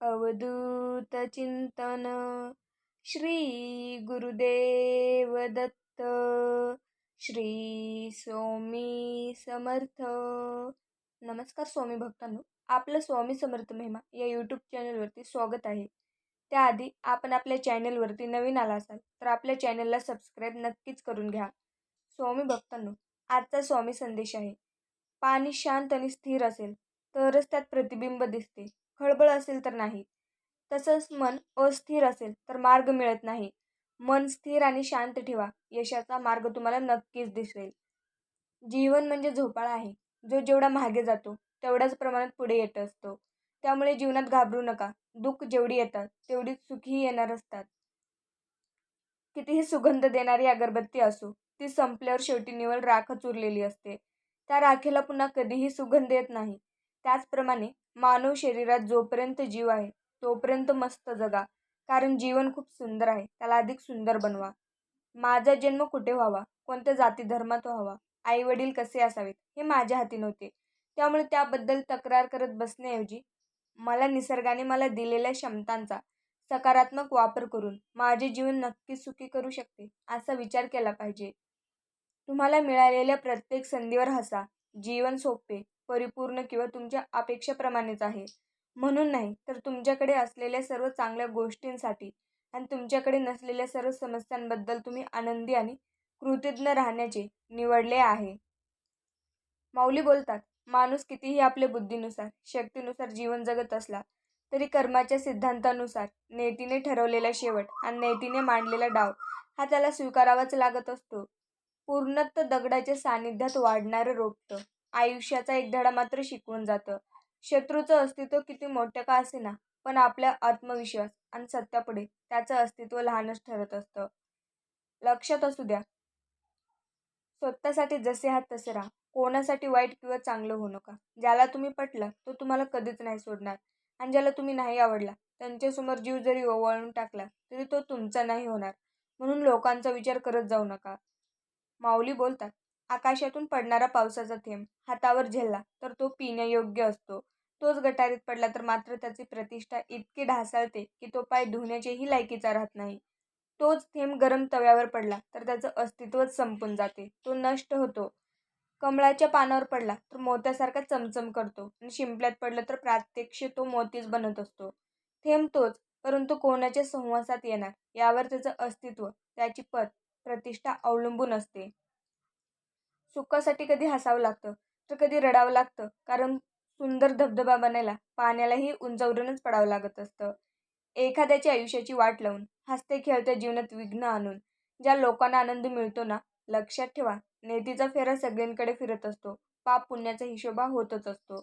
अवधूत चिंतन. श्री गुरुदेव दत्त श्री स्वामी समर्थ. नमस्कार स्वामी भक्तांनो. आपलं स्वामी समर्थ महिमा या यूट्यूब चॅनलवरती स्वागत आहे. त्याआधी आपण आपल्या चॅनलवरती नवीन आला असाल तर आपल्या चॅनलला सबस्क्राईब नक्कीच करून घ्या. स्वामी भक्तांनो आजचा स्वामी संदेश आहे. पाणी शांत आणि स्थिर असेल तरच त्यात प्रतिबिंब दिसते. खळबळ असेल तर नाही. तसंच मन अस्थिर असेल तर मार्ग मिळत नाही. मन स्थिर आणि शांत ठेवा. यशाचा मार्ग तुम्हाला नक्कीच दिसेल. जीवन म्हणजे झोपाळा आहे. जो जेवढा मागे जातो तेवढ्याच प्रमाणात पुढे येत असतो. त्यामुळे जीवनात घाबरू नका. दुःख जेवढी येतात तेवढी सुखी येणार असतात. कितीही सुगंध देणारी अगरबत्ती असो ती संपल्यावर शेवटी निवळ राखच उरलेली असते. त्या राखेला पुन्हा कधीही सुगंध येत नाही. त्याचप्रमाणे मानव शरीरात जोपर्यंत जीव आहे तोपर्यंत मस्त जगा. कारण जीवन खूप सुंदर आहे त्याला अधिक सुंदर बनवा. माझा जन्म कुठे व्हावा? कोणत्या जाती धर्मात व्हावा? आई वडील कसे असावेत? हे माझ्या हाती नव्हते. त्यामुळे त्याबद्दल तक्रार करत बसण्याऐवजी मला निसर्गाने मला दिलेल्या क्षमतांचा सकारात्मक वापर करून माझे जीवन नक्कीच सुखी करू शकते असा विचार केला पाहिजे. तुम्हाला मिळालेल्या प्रत्येक संधीवर हसा. जीवन सोपे. परिपूर्ण किंवा तुमच्या अपेक्षेप्रमाणेच आहे. म्हणून नाही तर तुमच्याकडे असलेल्या सर्व चांगल्या गोष्टींसाठी आणि तुमच्याकडे नसलेल्या सर्व समस्यांबद्दल तुम्ही आनंदी आणि कृतज्ञ राहण्याचे निवडले आहे. माऊली बोलतात माणूस कितीही आपल्या बुद्धीनुसार शक्तीनुसार जीवन जगत असला तरी कर्माच्या सिद्धांतानुसार नेतीने ठरवलेला शेवट आणि नेतीने मांडलेला डाव हा त्याला स्वीकारावाच लागत असतो. पूर्णत्व दगडाच्या सानिध्यात वाढणारं रोपटं. आयुष्याचा एक धडा मात्र शिकवून जातं. शत्रूचं अस्तित्व किती मोठं का असेना पण आपल्या आत्मविश्वास आणि सत्यापुढे त्याचं अस्तित्व लहानच ठरत असतं. लक्षात असू द्या. स्वतःसाठी जसे आहात तसे राहा. कोणासाठी वाईट किंवा चांगलं होऊ नका. ज्याला तुम्ही पटला तो तुम्हाला कधीच नाही सोडणार. आणि ज्याला तुम्ही नाही आवडला त्यांच्यासमोर जीव जरी ओवाळून टाकला तरी तो तुमचा नाही होणार. म्हणून लोकांचा विचार करत जाऊ नका. माऊली बोलतात आकाशातून पडणारा पावसाचा थेंब हातावर झेलला तर तो पिण्यायोग्य असतो. तोच गटारीत पडला तर मात्र त्याची प्रतिष्ठा इतकी ढासाळते की तो पाय धुण्याचेही लायकीचा राहत नाही. तोच थेंब गरम तव्यावर पडला तर त्याचं अस्तित्वच संपून जाते. तो नष्ट होतो. कमळाच्या पानावर पडला तर मोत्यासारखा चमचम करतो आणि शिंपल्यात पडलं तर प्रात्यक्ष तो मोतीच बनत असतो. थेंब तोच परंतु कोणाच्या संवासात येणार? यावर त्याचं अस्तित्व त्याची पद प्रतिष्ठा अवलंबून असते. सुखासाठी कधी हसावं लागतं तर कधी रडावं लागतं. कारण सुंदर धबधबा बनायला पाण्यालाही उंचावरूनच पडावं लागत असतं. एखाद्याच्या आयुष्याची वाट लावून हसते खेळत्या जीवनात विघ्न आणून ज्या लोकांना आनंद मिळतो ना लक्षात ठेवा नेतीचा फेरा सगळ्यांकडे फिरत असतो. पाप पुण्याचा हिशोबा होतच असतो.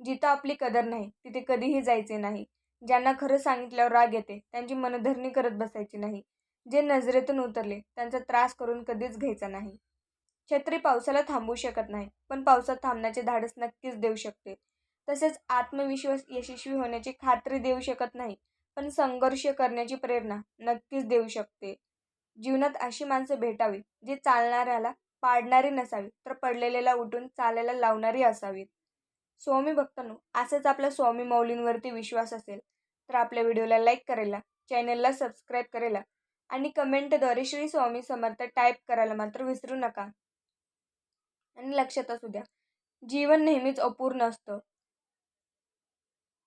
जिथं आपली कदर नाही तिथे कधीही जायचे नाही. ज्यांना खरं सांगितल्यावर राग येते त्यांची मनधरणी करत बसायची नाही. जे नजरेतून उतरले त्यांचा त्रास करून कधीच घ्यायचा नाही. छत्री पावसाला थांबवू शकत नाही पण पावसात थांबण्याचे धाडस नक्कीच देऊ शकते. तसेच आत्मविश्वास यशस्वी होण्याची खात्री देऊ शकत नाही पण संघर्ष करण्याची प्रेरणा नक्कीच देऊ शकते. जीवनात अशी माणसं भेटावी जी चालणाऱ्याला पाडणारी नसावी तर पडलेल्याला उठून चालायला लावणारी असावीत स्वामी भक्तांनो असंच आपल्या स्वामी मौलींवरती विश्वास असेल तर आपल्या व्हिडिओला लाईक करायला चॅनलला सबस्क्राईब करायला आणि कमेंटद्वारे श्री स्वामी समर्थ टाईप करायला मात्र विसरू नका. आणि लक्षात असू द्या जीवन नेहमीच अपूर्ण असतं.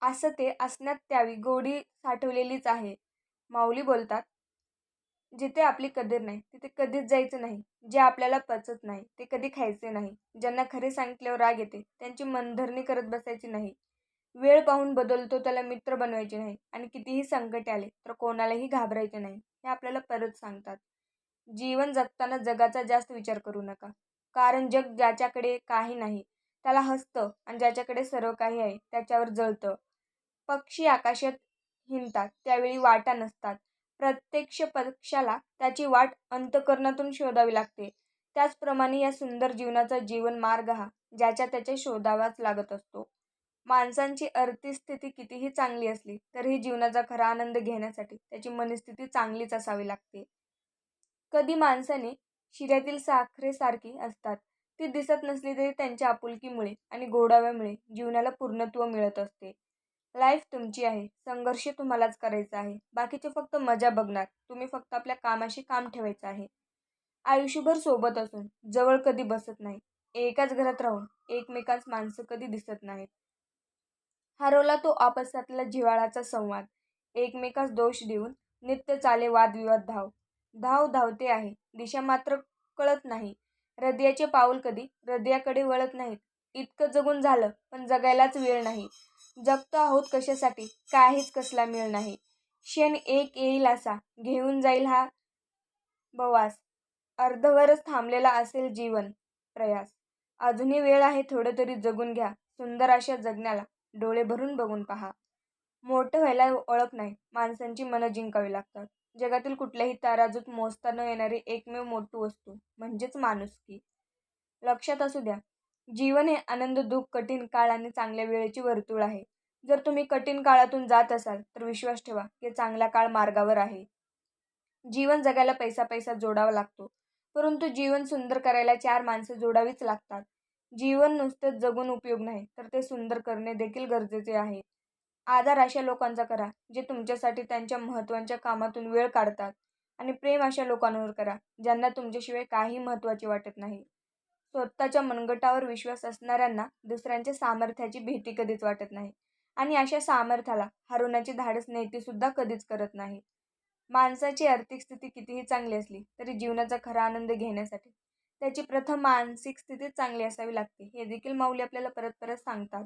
असं ते असण्यात त्यावी गोडी साठवलेलीच आहे. माऊली बोलतात जिथे आपली कदर नाही तिथे कधीच जायचं नाही. जे आपल्याला पचत नाही ते कधी खायचे नाही. ज्यांना खरे सांगितल्यावर राग येते त्यांची मनधरणी करत बसायची नाही. वेळ पाहून बदलतो त्याला मित्र बनवायचे नाही. आणि कितीही संकट आले तर कोणालाही घाबरायचे नाही. हे आपल्याला परत सांगतात. जीवन जगताना जगाचा जास्त विचार करू नका. कारण जग ज्याच्याकडे काही नाही त्याला हसतं आणि ज्याच्याकडे सर्व काही आहे त्याच्यावर जळतं. पक्षी आकाशात हिंडतात त्यावेळी वाटा नसतात. प्रत्यक्ष पक्षाला त्याची वाट अंतकरणातून शोधावी लागते. त्याचप्रमाणे या सुंदर जीवनाचा जीवन मार्ग हा ज्याच्या त्याच्या शोधावाच लागत असतो. माणसांची आर्थिक स्थिती कितीही चांगली असली तरीही जीवनाचा खरा आनंद घेण्यासाठी त्याची मनस्थिती चांगलीच असावी लागते. कधी माणसाने शिऱ्यातील साखरेसारखी असतात. ती दिसत नसली तरी त्यांच्या आपुलकीमुळे आणि गोडाव्यामुळे जीवनाला पूर्णत्व मिळत असते. लाईफ तुमची आहे. संघर्ष तुम्हालाच करायचा आहे. बाकीचे फक्त मजा बघणार. तुम्ही फक्त आपल्या कामाशी काम ठेवायचं आहे. आयुष्यभर सोबत असून जवळ कधी बसत नाही. एकाच घरात राहून एकमेकांस माणसं कधी दिसत नाहीत. हरवला तो आपसातला जिव्हाळाचा संवाद. एकमेकास दोष देऊन नित्य चाले वादविवाद धाव. धाव धावते आहे. दिशा मात्र कळत नाही. हृदयाचे पाऊल कधी? हृदयाकडे वळत नाहीत. इतकं जगून झालं पण जगायलाच वेळ नाही. जगतो आहोत कशासाठी? काहीच कसला मिळ नाही. क्षण एक येईल असा. घेऊन जाईल हा बवास. अर्धवरच थांबलेला असेल जीवन. प्रयास. अजूनही वेळ आहे थोडं तरी जगून घ्या. सुंदर अशा जगण्याला. डोळे भरून बघून पहा. मोठं व्हायला ओळख नाही. माणसांची मनं जिंकावी लागतात. जगातील कुठल्याही ताराजूत मोजता न येणारी एकमेव मोठी वस्तू म्हणजेच माणुसकी. लक्षात असू द्या जीवन हे आनंद दुःख कठीण काळ आणि चांगल्या वेळेची वर्तुळ आहे. जर तुम्ही कठीण काळातून जात असाल तर विश्वास ठेवा की चांगला काळ मार्गावर आहे. जीवन जगायला पैसा पैसा जोडावा लागतो परंतु जीवन सुंदर करायला चार माणसं जोडावीच लागतात. जीवन नुसतेच जगून उपयोग नाही तर ते सुंदर करणे देखील गरजेचे आहे. आधार अशा लोकांचा करा जे तुमच्यासाठी त्यांच्या महत्त्वाच्या कामातून वेळ काढतात. आणि प्रेम अशा लोकांवर करा ज्यांना तुमच्याशिवाय काही महत्त्वाचे वाटत नाही. स्वतःच्या मनगटावर विश्वास असणाऱ्यांना दुसऱ्यांच्या सामर्थ्याची भीती कधीच वाटत नाही. आणि अशा सामर्थ्याला हरवण्याची धाडस नेतेसुद्धा कधीच करत नाही. माणसाची आर्थिक स्थिती कितीही चांगली असली तरी जीवनाचा खरा आनंद घेण्यासाठी त्याची प्रथम मानसिक स्थिती चांगली असावी लागते. हे देखील माऊली आपल्याला परत परत सांगतात.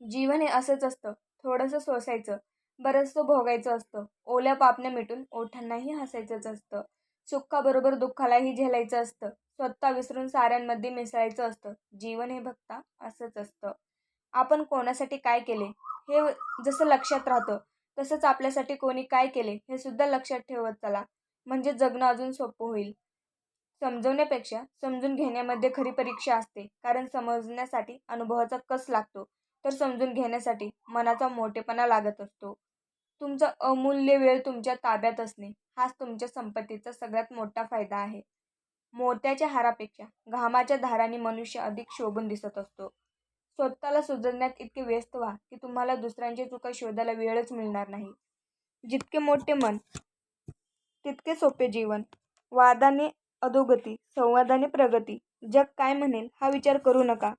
जीवन हे असंच असतं. थोडंसं सोसायचं. बरंचसं भोगायचं असतं. ओल्या पापण्या मिटून ओठांनाही हसायचंच असतं. सुखाबरोबर दुःखालाही झेलायचं असतं. स्वतः विसरून साऱ्यांमध्ये मिसळायचं असतं. जीवन हे भक्ता असंच असतं. आपण कोणासाठी काय केले? हे जसं लक्षात राहतं तसंच आपल्यासाठी कोणी काय केले हे सुद्धा लक्षात ठेवत चला. म्हणजे जगणं अजून सोपं होईल. समजवण्यापेक्षा समजून घेण्यामध्ये खरी परीक्षा असते. कारण समजण्यासाठी अनुभवाचा कस लागतो? तर समजून घेण्यासाठी मनाचा मोठेपणा लागत असतो. तुमचा अमूल्य वेळ तुमच्या ताब्यात असणे हाच तुमच्या संपत्तीचा सगळ्यात मोठा फायदा आहे. मोत्याच्या हारापेक्षा घामाच्या धाराने मनुष्य अधिक शोभून दिसत असतो. स्वतःला सुधारण्यात इतके व्यस्त व्हा की तुम्हाला दुसऱ्यांची चुका शोधायला वेळच मिळणार नाही. जितके मोठे मन तितके सोपे जीवन वादाने अधोगती संवादाने प्रगती जग काय म्हणेल हा विचार करू नका.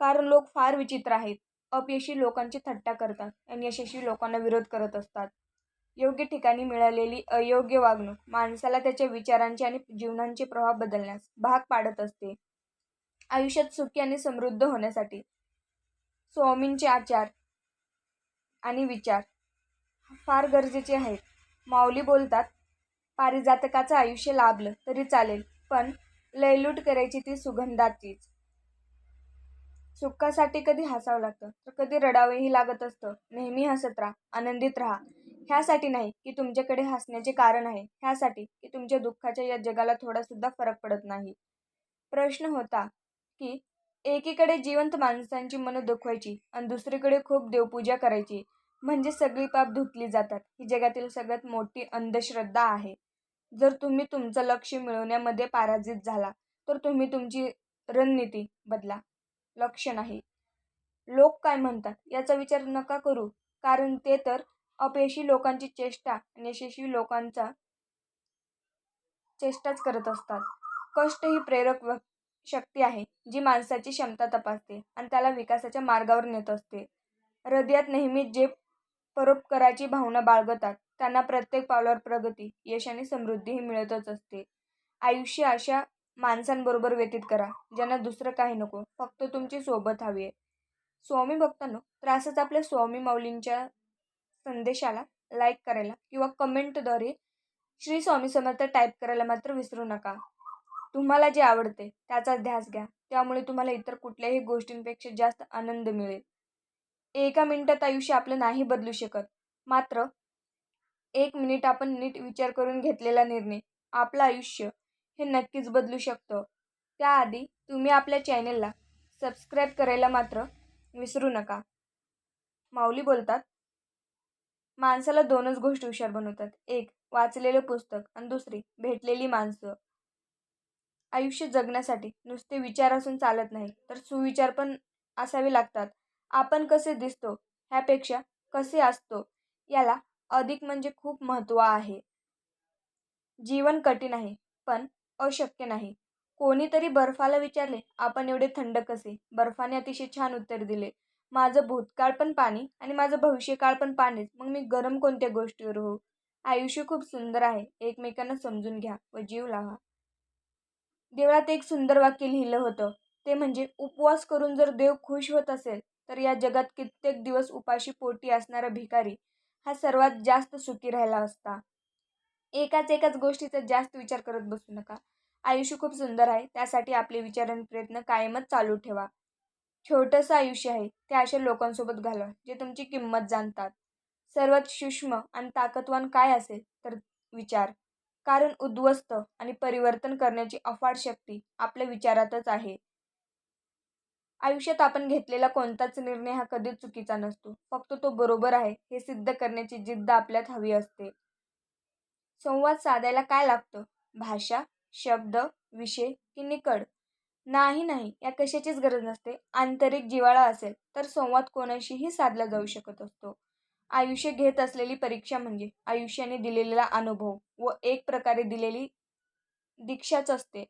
कारण लोक फार विचित्र आहेत. अपयशी लोकांची थट्टा करतात. आणि यशस्वी लोकांना विरोध करत असतात. योग्य ठिकाणी मिळालेली अयोग्य वागणूक माणसाला त्याच्या विचारांचे आणि जीवनांचे प्रभाव बदलण्यास भाग पाडत असते. आयुष्यात सुखी आणि समृद्ध होण्यासाठी स्वामींचे आचार आणि विचार फार गरजेचे आहेत. माऊली बोलतात पारिजातकाचं आयुष्य लाभलं तरी चालेल पण लयलूट करायची ती सुगंधाचीच. सुखासाठी कधी हसावं लागतं? तर कधी रडावंही लागत असतं. नेहमी हसत राहा आनंदित राहा. ह्यासाठी नाही की तुमच्याकडे हसण्याचे कारण आहे. ह्यासाठी की तुमच्या दुःखाच्या या जगाला थोडासुद्धा फरक पडत नाही. प्रश्न होता की एकीकडे जिवंत माणसांची मनं दुखवायची आणि दुसरीकडे खूप देवपूजा करायची. म्हणजे सगळी पाप धुतली जातात. ही जगातील सगळ्यात मोठी अंधश्रद्धा आहे. जर तुम्ही तुमचं लक्ष मिळवण्यामध्ये पराजित झाला तर तुम्ही तुमची रणनीती बदला. लक्ष नाही. लोक काय म्हणतात? याचा विचार नका करू. कारण ते तर अपयशी लोकांची चेष्टा आणि यशस्वी लोकांचा चेष्टाच करत असतात. कष्ट ही प्रेरक शक्ती आहे जी माणसाची क्षमता तपासते आणि त्याला विकासाच्या मार्गावर नेत असते. हृदयात नेहमीच जे परोपकाराची भावना बाळगतात त्यांना प्रत्येक पावलावर प्रगती यश आणि समृद्धीही मिळतच असते. आयुष्य अशा माणसांबरोबर व्यतीत करा ज्यांना दुसरं काही नको फक्त तुमची सोबत हवी आहे. स्वामी भक्तांनो तर असंच आपल्या स्वामी माऊलींच्या संदेशाला लाईक करायला किंवा कमेंटद्वारे श्री स्वामी समर्थ टाईप करायला मात्र विसरू नका. तुम्हाला जे आवडते त्याचा ध्यास घ्या त्यामुळे तुम्हाला इतर कुठल्याही गोष्टींपेक्षा जास्त आनंद मिळेल. एका मिनिटात आयुष्य आपलं नाही बदलू शकत मात्र एक मिनिट आपण नीट विचार करून घेतलेला निर्णय आपलं आयुष्य हे नक्कीच बदलू शकतो. त्याआधी तुम्ही आपल्या चॅनेलला सबस्क्राईब करायला मात्र विसरू नका. माऊली बोलतात माणसाला दोनच गोष्टी हुशार बनवतात. एक वाचलेलं पुस्तक आणि दुसरी भेटलेली माणसं. आयुष्य जगण्यासाठी नुसते विचार असून चालत नाही तर सुविचार पण असावे लागतात. आपण कसे दिसतो ह्यापेक्षा कसे असतो याला अधिक म्हणजे खूप महत्त्व आहे. जीवन कठीण आहे पण अशक्य नाही. कोणीतरी बर्फाला विचारले आपण एवढे थंड कसे बर्फाने अतिशय छान उत्तर दिले माझं भूतकाळ पण पाणी आणि माझं भविष्यकाळ पण पाणीच. मग मी गरम कोणत्या गोष्टीवर हो आयुष्य खूप सुंदर आहे. एकमेकांना समजून घ्या व जीव लावा देवळात एक सुंदर वाक्य लिहिलं होतं. ते म्हणजे उपवास करून जर देव खुश होत असेल तर या जगात कित्येक दिवस उपाशी पोटी असणारा भिकारी हा सर्वात जास्त सुखी राहिला असता. एकाच एकाच गोष्टीचा जास्त विचार करत बसू नका. आयुष्य खूप सुंदर आहे. त्यासाठी आपले विचार आणि प्रयत्न कायमच चालू ठेवा. छोटंसं आयुष्य आहे ते अशा लोकांसोबत घालवा जे तुमची किंमत जाणतात. सर्वात सूक्ष्म आणि ताकदवान काय असेल तर विचार. कारण उद्ध्वस्त आणि परिवर्तन करण्याची अफाट शक्ती आपल्या विचारातच आहे. आयुष्यात आपण घेतलेला कोणताच निर्णय हा कधीच चुकीचा नसतो. फक्त तो बरोबर आहे हे सिद्ध करण्याची जिद्द आपल्यात हवी असते. संवाद साधायला काय लागतं? भाषा? शब्द विषय की निकड? नाही नाही या कशाचीच गरज नसते. आंतरिक जिवाळा असेल तर संवाद कोणाशीही साधला जाऊ शकत असतो. आयुष्य घेत असलेली परीक्षा म्हणजे आयुष्याने दिलेला अनुभव व एक प्रकारे दिलेली दीक्षाच असते.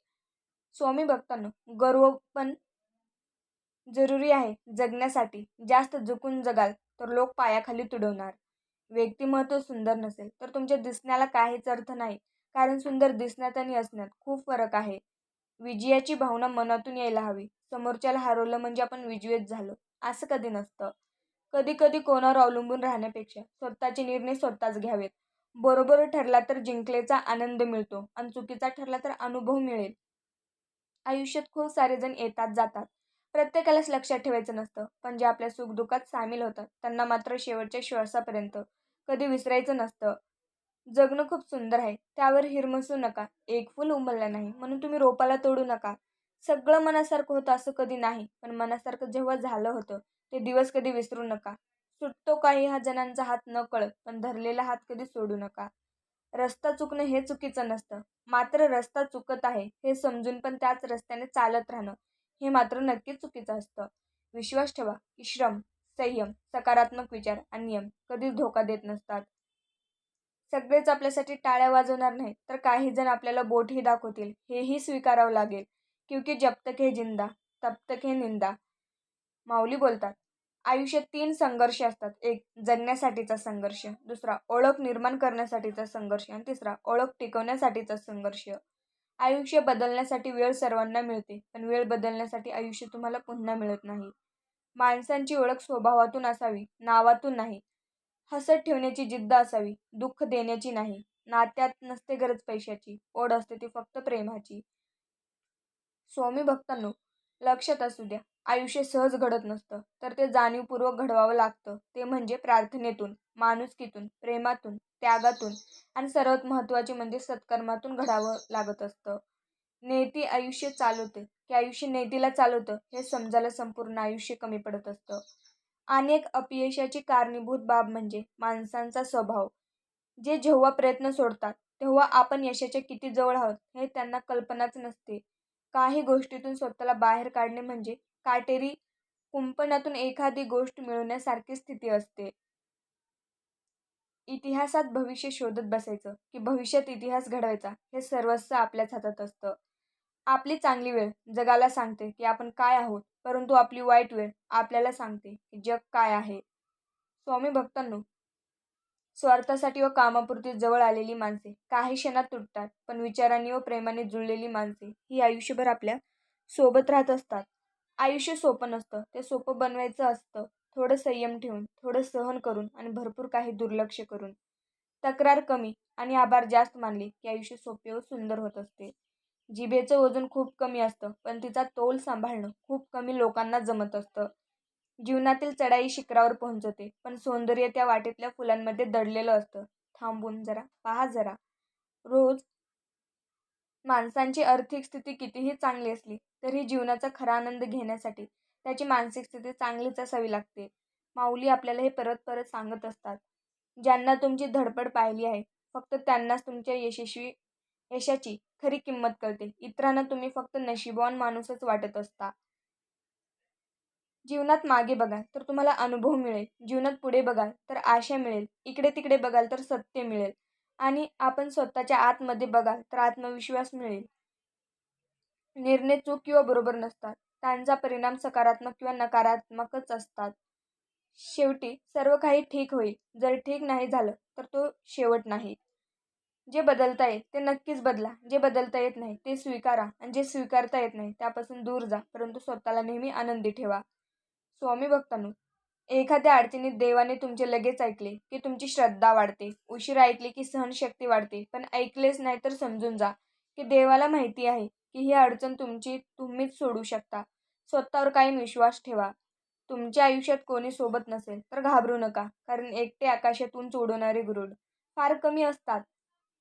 स्वामी भक्तांनो गर्व पण जरुरी आहे. जगण्यासाठी जास्त झुकून जगाल तर लोक पायाखाली तुडवणार. व्यक्तिमत्व सुंदर नसेल तर तुमच्या दिसण्याला काहीच अर्थ नाही. कारण सुंदर दिसण्यात आणि असण्यात खूप फरक आहे. विजयाची भावना मनातून यायला हवी. समोरच्याला हरवलं म्हणजे आपण विजयच झालो. असं कधी नसतं. कधी कधी कोणावर अवलंबून राहण्यापेक्षा स्वतःचे निर्णय स्वतःच घ्यावेत. बरोबर ठरला तर जिंकलेचा आनंद मिळतो आणि चुकीचा ठरला तर अनुभव मिळेल. आयुष्यात खूप सारे जण येतात जातात. प्रत्येकालाच लक्षात ठेवायचं नसतं. पण जे आपल्या सुखदुःखात सामील होतात त्यांना मात्र शेवटच्या श्वासापर्यंत कधी विसरायचं नसतं. जगणं खूप सुंदर आहे. त्यावर हिरमसू नका. एक फुल उमललं नाही. म्हणून तुम्ही रोपाला तोडू नका. सगळं मनासारखं होतं असं कधी नाही. पण मनासारखं जेव्हा झालं होतं ते दिवस कधी विसरू नका. सुटतो काही हा जणांचा हात न कळत पण धरलेला हात कधी सोडू नका. रस्ता चुकणं हे चुकीचं नसतं. मात्र रस्ता चुकत आहे हे समजून पण त्याच रस्त्याने चालत राहणं हे मात्र नक्कीच चुकीचं असतं. विश्वास ठेवा की श्रम संयम सकारात्मक विचार आणि नियम कधीच धोका देत नसतात. सगळेच आपल्यासाठी टाळ्या वाजवणार नाही तर काही जण आपल्याला बोटही दाखवतील. हेही स्वीकारावं लागेल. क्योंकि जब तक हे जिंदा तब तक हे निंदा. माऊली बोलतात आयुष्यात तीन संघर्ष असतात. एक जगण्यासाठीचा संघर्ष दुसरा ओळख निर्माण करण्यासाठीचा संघर्ष आणि तिसरा ओळख टिकवण्यासाठीचा संघर्ष. आयुष्य बदलण्यासाठी वेळ सर्वांना मिळते पण वेळ बदलण्यासाठी आयुष्य तुम्हाला पुन्हा मिळत नाही. माणसांची ओळख स्वभावातून असावी नावातून नाही. हसत ठेवण्याची जिद्द असावी दुःख देण्याची नाही. नात्यात नसते गरज पैशाची ओढ असते ती फक्त प्रेमाची. स्वामी भक्तांनो लक्षात असू द्या आयुष्य सहज घडत नसतं तर ते जाणीवपूर्वक घडवावं लागतं. ते म्हणजे प्रार्थनेतून माणुसकीतून प्रेमातून त्यागातून आणि सर्वात महत्त्वाचे म्हणजे सत्कर्मातून घडावं लागत असतं. नेती आयुष्य चालवते. की आयुष्य नेतीला चालवतं हे समजायला संपूर्ण आयुष्य कमी पडत असतं. अनेक अपयशाची कारणीभूत बाब म्हणजे माणसांचा स्वभाव. जे जेव्हा प्रयत्न सोडतात तेव्हा आपण यशाच्या किती जवळ आहोत हे त्यांना कल्पनाच नसते. काही गोष्टीतून स्वतःला बाहेर काढणे म्हणजे काटेरी कुंपणातून एखादी गोष्ट मिळवण्यासारखी स्थिती असते. इतिहासात भविष्य शोधत बसायचं की भविष्यात इतिहास घडवायचा हे सर्वस्व आपल्याच हातात असतं. आपली चांगली वेळ जगाला सांगते की आपण काय आहोत परंतु आपली वाईट वेळ आपल्याला सांगते की जग काय आहे. स्वामी भक्तांनो स्वार्थासाठी व कामापुरती जवळ आलेली माणसे काही क्षणात तुटतात पण विचारांनी व प्रेमाने जुळलेली माणसे ही आयुष्यभर आपल्यासोबत राहत असतात. आयुष्य सोपं नसतं ते सोपं बनवायचं असतं. थोडं संयम ठेवून थोडं सहन करून आणि भरपूर काही दुर्लक्ष करून. तक्रार कमी आणि आभार जास्त मानले की आयुष्य सोपे व सुंदर होत असते. जिभेचं वजन खूप कमी असतं पण तिचा तोल सांभाळणं खूप कमी लोकांना जमत असतं. जीवनातील चढाई शिखरावर पोहोचवते पण सौंदर्य त्या वाटेतल्या फुलांमध्ये दडलेलं असतं. थांबून जरा पहा जरा. रोज माणसांची आर्थिक स्थिती कितीही चांगली असली तरी जीवनाचा खरा आनंद घेण्यासाठी त्याची मानसिक स्थिती चांगलीच असावी लागते. माऊली आपल्याला हे परत परत सांगत असतात. ज्यांना तुमची धडपड पाहिली आहे फक्त त्यांनाच तुमच्या यशस्वी यशाची खरी किंमत कळते. इतरांना तुम्ही फक्त नशिबवान माणूसच वाटत असता. जीवनात मागे बघाल तर तुम्हाला अनुभव मिळेल. जीवनात पुढे बघाल तर आशा मिळेल. इकडे तिकडे बघाल तर सत्य मिळेल. आणि आपण स्वतःच्या आतमध्ये बघाल तर आत्मविश्वास मिळेल. निर्णय चूक किंवा बरोबर नसतात. त्यांचा परिणाम सकारात्मक किंवा नकारात्मकच असतात. शेवटी सर्व काही ठीक होईल. जर ठीक नाही झालं तर तो शेवट नाही. जे बदलता येत ते नक्कीच बदला. जे बदलता येत नाही ते स्वीकारा. आणि जे स्वीकारता येत नाही त्यापासून दूर जा. परंतु स्वतःला नेहमी आनंदी ठेवा. स्वामी भक्तांनो एखाद्या अडचणीत देवाने तुमचे लगेच ऐकले की तुमची श्रद्धा वाढते. उशीर ऐकली की सहनशक्ती वाढते. पण ऐकलेच नाही तर समजून जा की देवाला माहिती आहे की ही अडचण तुमची तुम्हीच सोडू शकता. स्वतःवर कायम विश्वास ठेवा. तुमच्या आयुष्यात कोणी सोबत नसेल तर घाबरू नका. कारण एकटे आकाशातून चोडवणारे गुरुड फार कमी असतात.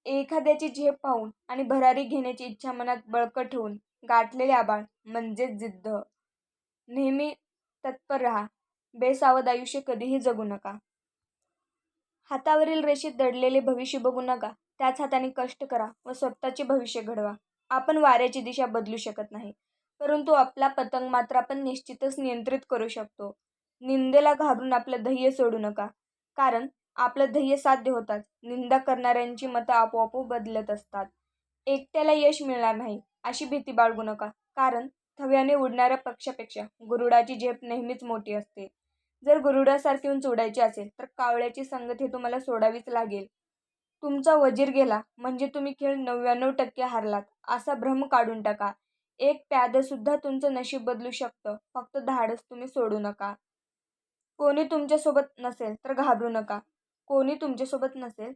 एखाद्याची झेप पाहून आणि भरारी घेण्याची इच्छा मनात बळकट ठेवून गाठलेले आबाळ म्हणजेच जिद्द. नेहमी तत्पर राहा. बेसावध आयुष्य कधीही जगू नका. हातावरील रेषेत दडलेले भविष्य बघू नका. त्याच हाताने कष्ट करा व स्वतःचे भविष्य घडवा. आपण वाऱ्याची दिशा बदलू शकत नाही. परंतु आपला पतंग मात्र आपण निश्चितच नियंत्रित करू शकतो. निंदेला घाबरून आपलं ध्येय सोडू नका. कारण आपलं ध्येय साध्य होताच निंदा करणाऱ्यांची मतं आपोआप बदलत असतात. एकट्याला यश मिळणार नाही अशी भीती बाळगू नका. कारण थव्याने उडणाऱ्या पक्षापेक्षा गुरुडाची झेप नेहमीच मोठी असते. जर गुरुडासारखे उंच चोडायची असेल तर कावळ्याची संगत हे तुम्हाला सोडावीच लागेल. तुमचा वजीर गेला म्हणजे तुम्ही खेळ नव्याण्णव टक्के हारलात असा भ्रम काढून टाका. एक प्यादसुद्धा तुमचं नशीब बदलू शकतं फक्त धाडस तुम्ही सोडू नका. कोणी तुमच्यासोबत नसेल तर घाबरू नका. कोणी तुमच्यासोबत नसेल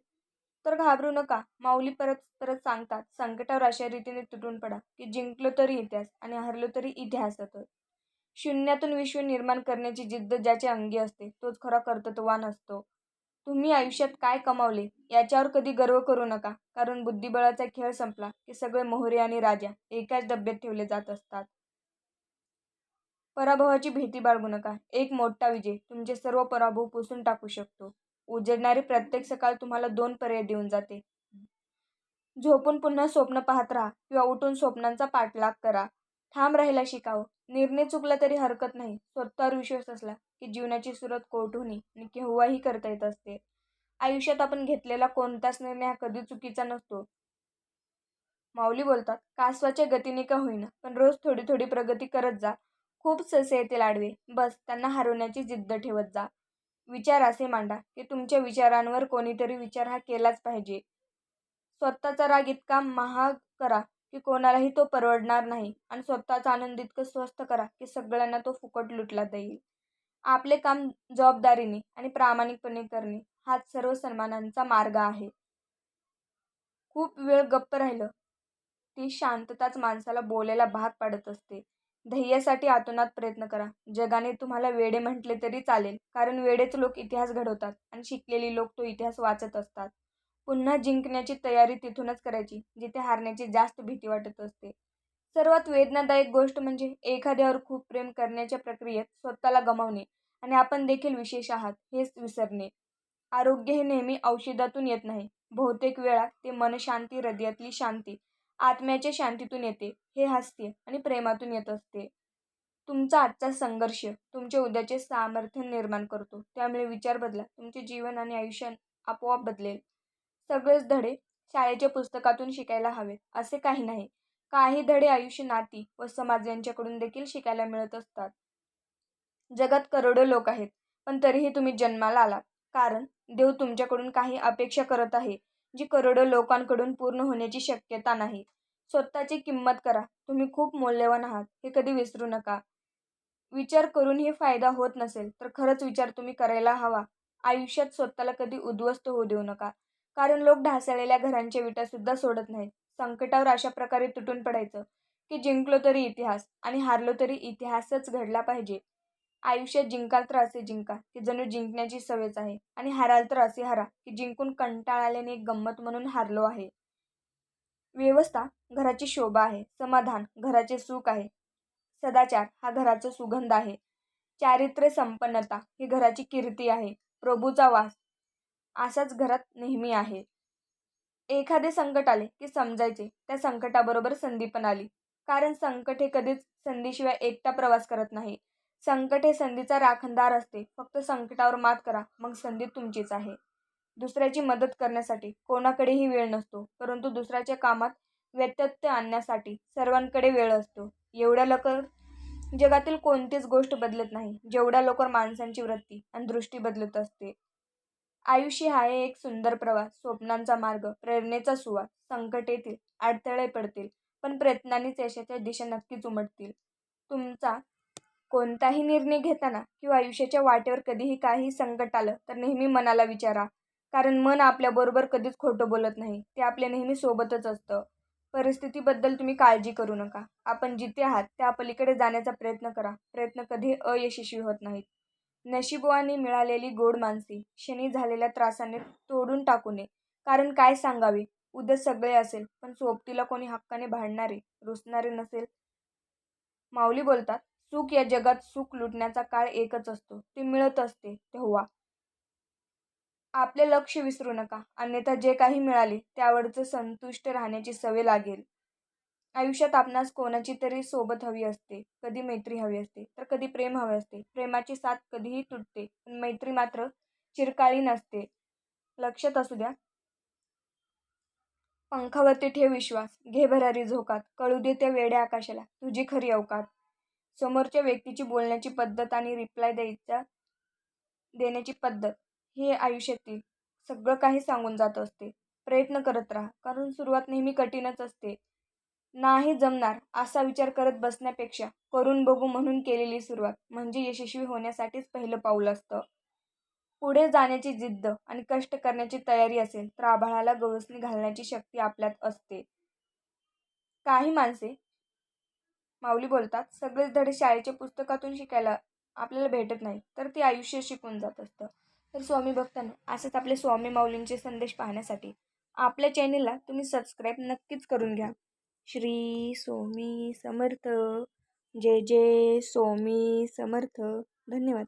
तर घाबरू नका. माऊली परत परत सांगतात. संकटावर अशा रीतीने तुटून पडा की जिंकलो तरी इतिहास आणि हरलो तरी इतिहासातच शून्यातून विश्व निर्माण करण्याची जिद्द ज्याच्या अंगी असते तोच खरा कर्तृत्ववान असतो तुम्ही आयुष्यात काय कमावले याच्यावर कधी गर्व करू नका कारण बुद्धिबळाचा खेळ संपला की सगळे मोहरे आणि राजा एकाच डब्यात ठेवले जात असतात. पराभवाची भीती बाळगू नका. एक मोठा विजय तुमचे सर्व पराभव पुसून टाकू शकतो. उजडणारी प्रत्येक सकाळ तुम्हाला दोन पर्याय देऊन जाते. झोपून पुन्हा स्वप्न पाहत राहा किंवा उठून स्वप्नांचा पाठलाग करा. ठाम राहायला शिकावं. निर्णय चुकला तरी हरकत नाही. स्वतःवर विश्वास असला की जीवनाची सुरत कोठूनही आणि केव्हाही करता येत असते. आयुष्यात आपण घेतलेला कोणताच निर्णय हा कधी चुकीचा नसतो. माऊली बोलतात कासवाच्या गतीने का होईना पण रोज थोडी थोडी प्रगती करत जा. खूप ससे येतील आडवे. बस त्यांना हरवण्याची जिद्द ठेवत जा. विचार असे मांडा की तुमच्या विचारांवर कोणीतरी विचार हा केलाच पाहिजे. स्वतःचा राग इतका महाग करा की कोणालाही तो परवडणार नाही. आणि स्वतःचा आनंद इतकं स्वस्त करा की सगळ्यांना तो फुकट लुटला जाईल. आपले काम जबाबदारीने आणि प्रामाणिकपणे करणे हाच सर्व सन्मानांचा मार्ग आहे. खूप वेळ गप्प राहिलं. ती शांतताच माणसाला बोलायला भाग पाडत असते. ध्येयासाठी आतोनात प्रयत्न करा. जगाने तुम्हाला वेडे म्हटले तरी चालेल कारण वेडेच लोक इतिहास घडवतात आणि शिकलेली लोक तो इतिहास वाचत असतात. पुन्हा जिंकण्याची तयारी तिथूनच करायची जिथे हारण्याची जास्त भीती वाटत असते. सर्वात वेदनादायक गोष्ट म्हणजे एखाद्यावर खूप प्रेम करण्याच्या प्रक्रियेत स्वतःला गमावणे आणि आपण देखील विशेष आहात हेच विसरणे. आरोग्य हे नेहमी औषधातून येत नाही. बहुतेक वेळा ते मनशांती हृदयातली शांती आत्म्याच्या शांतीतून येते. हे हास्य आणि प्रेमातून येत असते. तुमचा आजचा संघर्ष तुमच्या उद्याचे सामर्थ्य निर्माण करतो. त्यामुळे विचार बदला. तुमचे जीवन आणि आयुष्य आपोआप बदलेल. सगळेच धडे शाळेच्या पुस्तकातून शिकायला हवेत. असे काही नाही. काही धडे आयुष्य नाती व समाज यांच्याकडून देखील शिकायला मिळत असतात. जगात करोडो लोक आहेत. पण तरीही तुम्ही जन्माला आलात. कारण देव तुमच्याकडून काही अपेक्षा करत आहे. जी करोडो लोकांकडून पूर्ण होण्याची शक्यता नाही. स्वतःची किंमत करा. तुम्ही खूप मौल्यवान आहात. हे कधी विसरू नका. विचार करूनही फायदा होत नसेल तर खरंच विचार तुम्ही करायला हवा. आयुष्यात स्वतःला कधी उद्ध्वस्त होऊ देऊ नका. कारण लोक ढासळलेल्या घरांच्या विटासुद्धा सोडत नाहीत. संकटावर अशा प्रकारे तुटून पडायचं की जिंकलो तरी इतिहास आणि हारलो तरी इतिहासच घडला पाहिजे. आयुष्यात जिंकाल तर असे जिंका की जणू जिंकण्याची सवयच आहे. आणि हाराल तर असे हारा की जिंकून कंटाळाल्याने एक गंमत म्हणून हारलो आहे. व्यवस्था घराची शोभा आहे समाधान घराचे सुख आहे. सदाचार हा घराचा सुगंध आहे. चारित्र्य संपन्नता ही घराची कीर्ती आहे. प्रभूचा वास असाच घरात नेहमी आहे. एखादे संकट आले की समजायचे त्या संकटाबरोबर संधी पण आली. कारण संकट हे कधीच संधीशिवाय एकटा प्रवास करत नाही. संकट हे संधीचा राखणदार असते. फक्त संकटावर मात करा मग संधी तुमचीच आहे. दुसऱ्याची मदत करण्यासाठी कोणाकडेही वेळ नसतो परंतु दुसऱ्याच्या कामात व्यत्यत्य आणण्यासाठी सर्वांकडे वेळ असतो. एवढ्या लवकर जगातील कोणतीच गोष्ट बदलत नाही. जेवढ्या लवकर माणसांची वृत्ती आणि दृष्टी बदलत असते. आयुष्य हा एक सुंदर प्रवास स्वप्नांचा मार्ग प्रेरणेचा सुवास. संकट येतील अडथळे पडतील पण प्रयत्नांनीच यशाच्या दिशा नक्कीच उमटतील. तुमचा कोणताही निर्णय घेताना किंवा आयुष्याच्या वाटेवर कधीही काही संकट आलं तर नेहमी मनाला विचारा. कारण मन आपल्याबरोबर कधीच खोटं बोलत नाही. ते आपल्या नेहमी सोबतच असतं. परिस्थितीबद्दल तुम्ही काळजी करू नका. आपण जिथे आहात त्या पलीकडे जाण्याचा प्रयत्न करा. प्रयत्न कधी अयशस्वी होत नाहीत. नशिबवानी मिळालेली गोड माणसी क्षणी झालेल्या त्रासाने तोडून टाकू नये. कारण काय सांगावे? उद्या सगळे असेल पण सोबतीला कोणी हक्काने भांडणारे रुसणारे नसेल? माऊली बोलतात सुख या जगात सुख लुटण्याचा काळ एकच असतो. ते मिळत असते तेव्हा. आपले लक्ष विसरू नका. अन्यथा जे काही मिळाले त्यावरचं संतुष्ट राहण्याची सवय लागेल. आयुष्यात आपणास कोणाची तरी सोबत हवी असते. कधी मैत्री हवी असते तर कधी प्रेम हवे असते. प्रेमाची साथ कधीही तुटते पण मैत्री मात्र चिरकाळी नसते. लक्षात असू द्या. पंखावरती ठेव विश्वास. घे भरारी झोकात. कळू दे त्या वेड्या आकाशाला. तुझी खरी अवकात. समोरच्या व्यक्तीची बोलण्याची पद्धत आणि रिप्लाय द्यायचा देण्याची पद्धत हे आयुष्यातील सगळं काही सांगून जात असते. प्रयत्न करत राहा कारण सुरुवात नेहमी कठीणच असते. नाही जमणार असा विचार करत बसण्यापेक्षा करून बघू म्हणून केलेली सुरुवात म्हणजे यशस्वी होण्यासाठीच पहिलं पाऊल असतं. पुढे जाण्याची जिद्द आणि कष्ट करण्याची तयारी असेल तर आभाळाला गवसणी घालण्याची शक्ती आपल्यात असते. काही माणसे माऊली बोलतात सगळेच धडे शाळेच्या पुस्तकातून शिकायला आपल्याला भेटत नाही तर ते आयुष्य शिकून जात असतं. तर स्वामी भक्तांना असंच आपले स्वामी माऊलींचे संदेश पाहण्यासाठी आपल्या चॅनेलला तुम्ही सबस्क्राईब नक्कीच करून घ्या. श्री स्वामी समर्थ. जय जय स्वामी समर्थ. धन्यवाद.